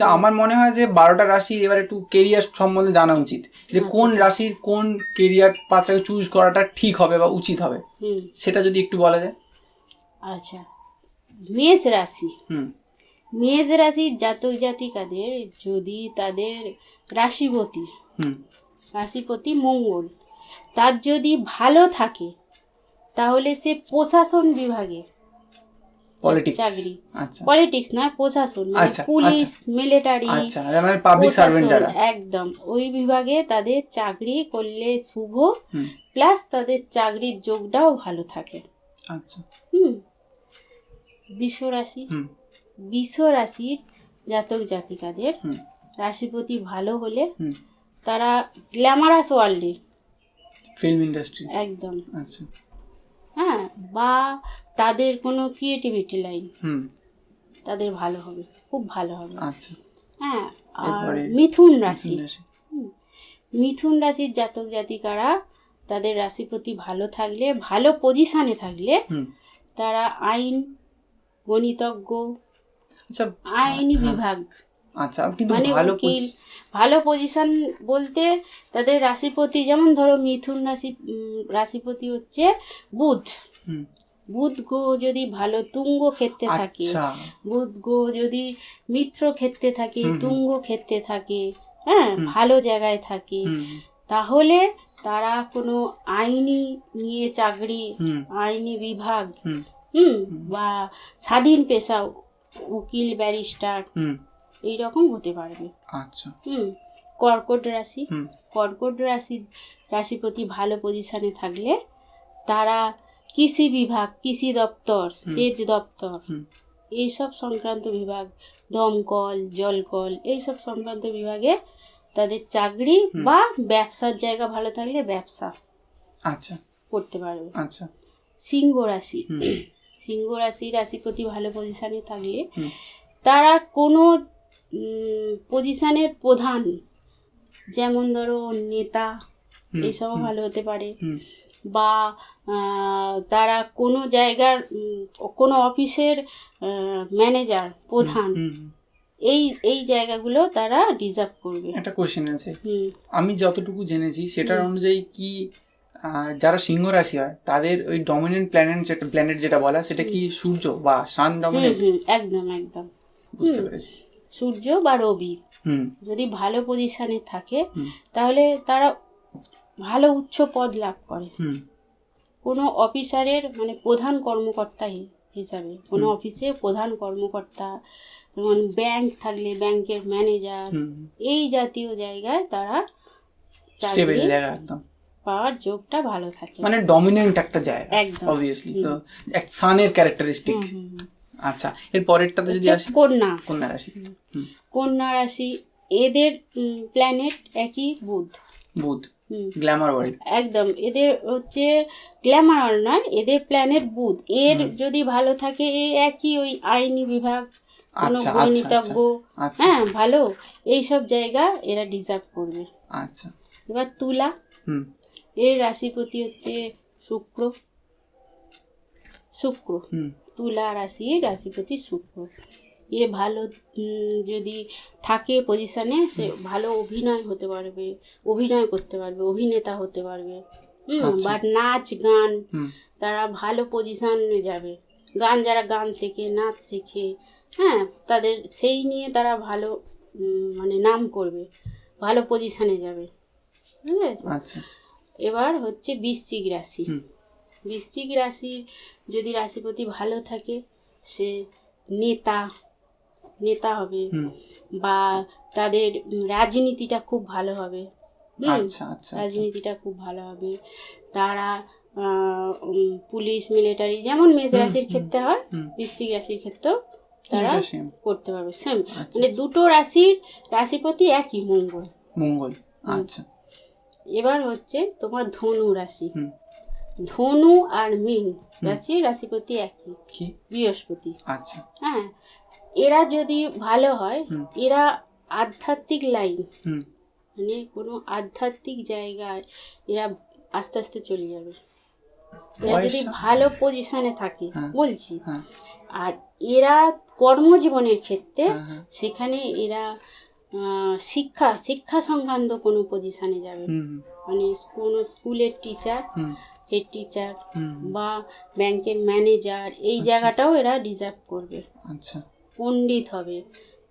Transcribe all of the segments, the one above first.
তা আমার মনে হয় যে বারোটা রাশির এবার একটু কেরিয়ার সম্বন্ধে জানা উচিত। যে কোন রাশির কোন কেরিয়ার পাত্রকে চুজ করাটা ঠিক হবে বা উচিত হবে? হুম। সেটা যদি একটু বলা যায়। আচ্ছা মেষ রাশি। হুম। মেষ রাশির জাতক জাতিকাদের যদি তাদের রাশিপতি হুম। রাশিপতি মঙ্গল তার যদি ভালো থাকে তাহলে সে প্রশাসন বিভাগে পলিটিক্স চাকরি। আচ্ছা। পলিটিক্স না প্রশাসন মানে আচ্ছা, পুলিশ মিলিটারি আচ্ছা মানে পাবলিক সার্ভেন্ট যারা। একদম। ওই বিভাগে তাদের চাকরি করলে শুভ প্লাস তাদের চাকরির যোগটাও ভালো থাকে। আচ্ছা। হুম। বিষ রাশি রাশির জাতক জাতিকাদের হুম। রাশিপতি ভালো হলে তারা গ্ল্যামারাস ওয়ার্ল্ডে ফিল্ম ইন্ডাস্ট্রি একদম। আচ্ছা। হ্যাঁ বা তাদের কোনো ক্রিয়েটিভিটি লাইন হুম। তাদের ভালো হবে খুব ভালো হবে। আচ্ছা। হ্যাঁ আর মিথুন রাশি। মিথুন রাশির জাতক জাতিকারা তাদের রাশিপতি ভালো থাকলে ভালো পজিশনে থাকলে তারা আইন গণিতজ্ঞ আচ্ছা আইনি হ্যাঁ। বিভাগ আচ্ছা কিন্তু মানে ভালো উকিল ভালো পজিশন বলতে তাদের রাশিপতি যেমন ধরো মিথুন রাশি রাশিপতি হচ্ছে বুধ। বুধ গ্রহ যদি ভালো তুঙ্গ ক্ষেত্রে থাকে আচ্ছা। বুধ গ্রহ যদি মিত্র ক্ষেত্রে থাকে। তুঙ্গ ক্ষেত্রে থাকে হ্যাঁ ভালো জায়গায় থাকে তাহলে তারা কোনো আইনি নিয়ে চাকরি আইনি বিভাগ হুম। বা স্বাধীন পেশা উকিল ব্যারিস্টার হুম এইরকম হতে পারবে আচ্ছা। হুম কর্কট রাশি। কর্কট রাশির রাশিপতি ভালো পজিশনে থাকলে তারা কৃষি বিভাগ কৃষি দপ্তর সেচ দপ্তর এইসব সংক্রান্ত বিভাগ দমকল জলকল এইসব সংক্রান্ত বিভাগে তাদের চাকরি বা ব্যবসার জায়গা ভালো থাকলে ব্যবসা আচ্ছা। করতে পারবে। আচ্ছা। সিংহ রাশি। সিংহ রাশি রাশিপতি ভালো পজিশনে থাকলে তারা কোনো পজিশনের প্রধান। যেমন ধরো নেতা এসবও ভালো হতে পারে। বা তারা কোনো জায়গার কোনো অফিসের ম্যানেজার প্রধান। এই এই জায়গাগুলো তারা ডিজার্ভ করবে। একটা কোশ্চেন আছে। আমি যতটুকু জেনেছি সেটার অনুযায়ী কি যারা সিংহ রাশি হয় তাদের ওই ডমিনেন্ট প্ল্যানেট যেটা প্ল্যানেট যেটা বলা সেটা কি সূর্য বা সান ডমিনেন্ট একদম একদম। বুঝতে পেরেছি। সূর্য বা রবি। হুম। যদি ভালো পজিশনে থাকে তাহলে তারা ভালো উচ্চ পদ লাভ করে। হুম। কোনো অফিসারের মানে প্রধান কর্মকর্তা হিসাবে কোনো অফিসে প্রধান কর্মকর্তা যেমন ব্যাংক থাকলে ব্যাংকের ম্যানেজার এই জাতীয় জায়গায় তারা স্টেবল জায়গা একদম। পাওয়ার যোগটা ভালো থাকে। মানে ডমিনেন্ট একটা জায়গা একদম। অবভিয়াসলি এক সানের ক্যারেক্টারিস্টিক। আচ্ছা এর পরেরটাতে যদি আসি? কন্যা। কন্যা রাশি। কন্যা রাশি এদের প্ল্যানেট একই বুধ। বুধ। গ্ল্যামার ওয়ার্ল্ড একদম এদের হচ্ছে গ্ল্যামার নয় এদের প্ল্যানেট বুধ। এর যদি ভালো থাকে এ একই ওই আইনি বিভাগ কোনো আচ্ছা, আচ্ছা, গণিতজ্ঞ। আচ্ছা। হ্যাঁ ভালো। এইসব জায়গা এরা ডিজার্ভ করবে। আচ্ছা। এবার তুলা। হুম। এর রাশিপতি হচ্ছে শুক্র। শুক্র। হুম। তুলা রাশি রাশিপতি শুক্র। এ ভালো যদি থাকে পজিশানে সে ভালো অভিনয় হতে পারবে অভিনয় করতে পারবে অভিনেতা হতে পারবে। হুম, আচ্ছা। বা নাচ গান তারা ভালো পজিশানে যাবে। গান যারা গান শেখে নাচ শেখে হ্যাঁ তাদের সেই নিয়ে তারা ভালো মানে নাম করবে ভালো পজিশানে যাবে। আছে? আচ্ছা। এবার হচ্ছে বৃশ্চিক রাশি। বৃশ্চিক রাশির যদি রাশিপতি ভালো থাকে সে নেতা নেতা হবে বা তাদের রাজনীতিটা খুব ভালো হবে। আচ্ছা আচ্ছা আচ্ছা। রাজনীতিটা খুব ভালো হবে। তারা পুলিশ মিলিটারি যেমন মেষ রাশির ক্ষেত্রে হয়। বৃশ্চিক রাশির ক্ষেত্রেও তারা করতে পারবে সেম মানে দুটো রাশির রাশিপতি একই মঙ্গল। মঙ্গল আচ্ছা। এবার হচ্ছে তোমার ধনু রাশি। ধনু আর মীন রাশি রাশিপতি একই। কি? বৃহস্পতি। আচ্ছা। হ্যাঁ এরা যদি ভালো হয় এরা আধ্যাত্মিক লাইন মানে কোনো আধ্যাত্মিক জায়গায় এরা আস্তে আস্তে চলে যাবে। এরা যদি ভালো পজিশনে থাকে হ্যাঁ। বলছি। হ্যাঁ। আর এরা কর্মজীবনের ক্ষেত্রে হ্যাঁ। সেখানে এরা শিক্ষা শিক্ষা সংক্রান্ত কোনো পজিশনে যাবে। মানে কোনো স্কুলের টিচার হেড টিচার বা ব্যাংকের ম্যানেজার এই জায়গাটাও এরা ডিজার্ভ করবে। আচ্ছা। পণ্ডিত হবে।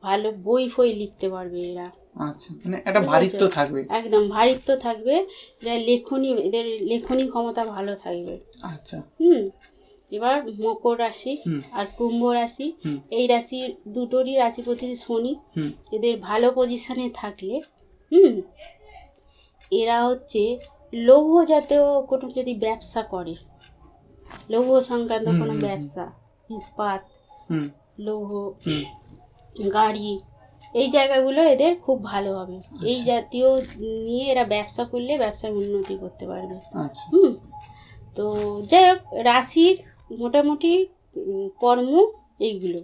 ভালো বই ফই লিখতে পারবে এরা। আচ্ছা মানে একটা ভারিত্ব থাকবে। একদম ভারিত্ব থাকবে এরা লেখনী এদের লেখনী ক্ষমতা ভালো থাকবে। আচ্ছা। হুম এবার মকর রাশি আর কুম্ভ রাশি এই রাশির দুটোরই রাশিপতি শনি। হুম। এদের ভালো পজিশনে থাকলে হুম এরা হচ্ছে লৌহ জাতীয় কোনো যদি ব্যবসা করে লৌহ সংক্রান্ত কোনো। ব্যবসা ইস্পাত লৌহ গাড়ি এই জায়গাগুলো এদের খুব ভালো হবে। এই আচ্ছা। জাতীয় নিয়ে এরা ব্যবসা করলে ব্যবসার উন্নতি করতে পারবে। আচ্ছা। হুম। তো যাই হোক রাশির মোটামুটি কর্ম এইগুলো।